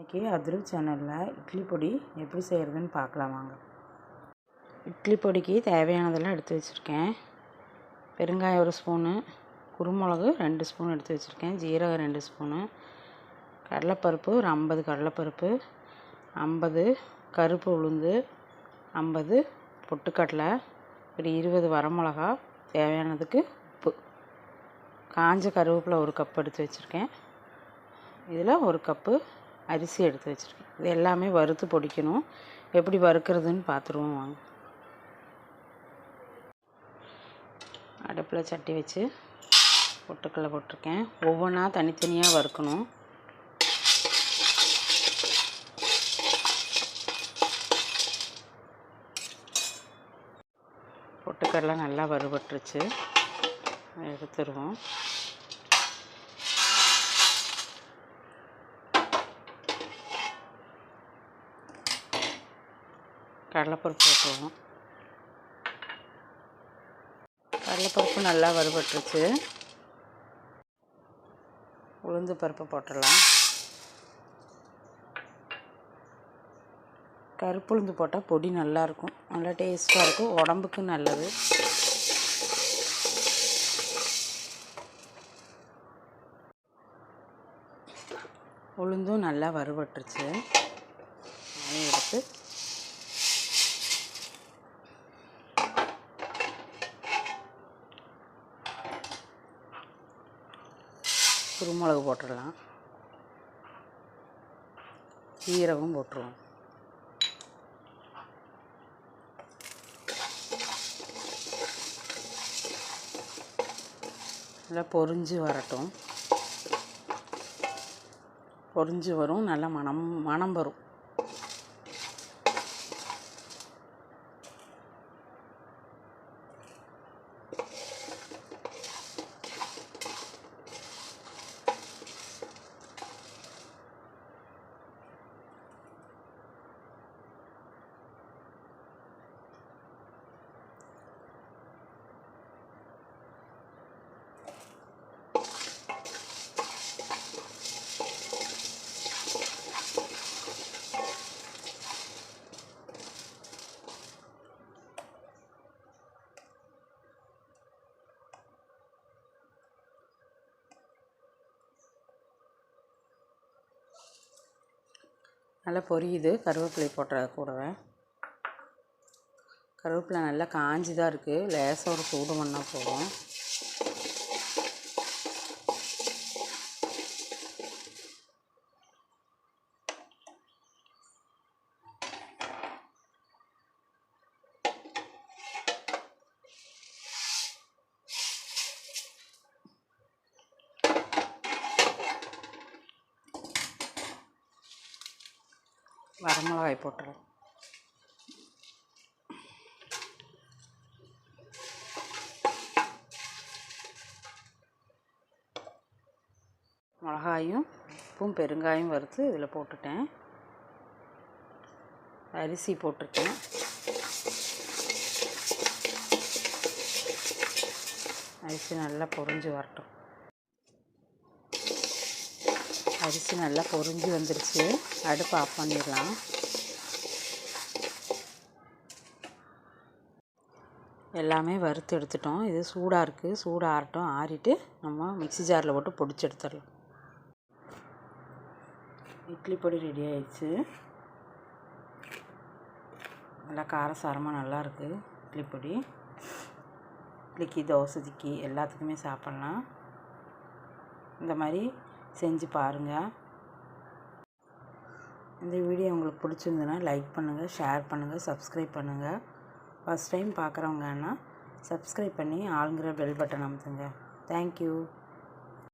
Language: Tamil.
இன்றைக்கி அதிரவ் சேனலில் இட்லி பொடி எப்படி செய்கிறதுன்னு பார்க்கலாம் வாங்க. இட்லி பொடிக்கு தேவையானதெல்லாம் எடுத்து வச்சுருக்கேன். பெருங்காயம் ஒரு ஸ்பூனு குருமிளகு ரெண்டு ஸ்பூன் எடுத்து வச்சுருக்கேன். ஜீரகம் ரெண்டு ஸ்பூனு கடலைப்பருப்பு ஒரு ஐம்பது கடலைப்பருப்பு ஐம்பது கருப்பு உளுந்து ஐம்பது பொட்டுக்கடலை ஒரு இருபது வரமிளகா தேவையானதுக்கு உப்பு. காஞ்ச கருவேப்பிலை ஒரு கப் எடுத்து வச்சுருக்கேன். இதில் ஒரு கப்பு அரிசி எடுத்து வச்சுருக்கேன். இது எல்லாமே வறுத்து பொடிக்கணும். எப்படி வறுக்கிறதுன்னு பார்த்துருவோம் வாங்க. அடுப்பில் சட்டி வச்சு பொட்டுக்கடலை போட்டிருக்கேன். ஒவ்வொன்றா தனித்தனியாக வறுக்கணும். பொட்டுக்கடலை நல்லா வறுபட்டுருச்சு. எடுத்துருவோம். கடலைப்பருப்பு போட்டுருவோம். கடலைப்பருப்பு நல்லா வறுபட்டுருச்சு. உளுந்து பருப்பு போட்டுடலாம். கருப்பு உளுந்து போட்டால் பொடி நல்லாயிருக்கும் நல்லா டேஸ்ட்டாக இருக்கும். உடம்புக்கு நல்லது. உளுந்தும் நல்லா வறுபட்டுருச்சு அதையும் எடுத்து குருமிளகு போட்டுடலாம். சீரகம் போட்டுருவோம். நல்லா பொரிஞ்சு வரட்டும். பொரிஞ்சு வரும் நல்லா மணம் மணம் வரும். நல்லா பொரியுது. கருவேப்பிலை போட்டுற கூடவே. கருவேப்பிலை நல்லா காஞ்சி தான் இருக்குது லேசாக ஒரு சூடு பண்ணால் போதும். வரமிளகாய் போட்டுறேன் மிளகாயும் உப்பும் பெருங்காயம் வறுத்து இதில் போட்டுட்டேன். அரிசி போட்டிருக்கேன். அரிசி நல்லா பொரிஞ்சு வரட்டும். அரிசி நல்லா பொரிஞ்சு வந்துருச்சு. அடுப்பு ஆஃப் பண்ணிடலாம். எல்லாமே வறுத்து எடுத்துட்டோம். இது சூடாக இருக்குது சூடாக ஆறட்டும். ஆறிட்டு நம்ம மிக்ஸி ஜாரில் போட்டு பொடிச்சு எடுத்துடலாம். இட்லி பொடி ரெடி ஆயிடுச்சு. நல்லா காரசாரமாக நல்லாயிருக்கு இட்லி பொடி. இட்லிக்கு தோசைக்கு எல்லாத்துக்குமே சாப்பிட்லாம். இந்த மாதிரி செஞ்சு பாருங்கள் இந்த வீடியோ உங்களுக்கு பிடிச்சிருந்ததுன்னா லைக் பண்ணுங்கள் ஷேர் பண்ணுங்கள் சப்ஸ்கிரைப் பண்ணுங்கள் ஃபஸ்ட் டைம் பார்க்குறவங்கன்னா சப்ஸ்கிரைப் பண்ணி ஆளுங்கிற பெல் பட்டன் அமுத்துங்க. தேங்க்யூ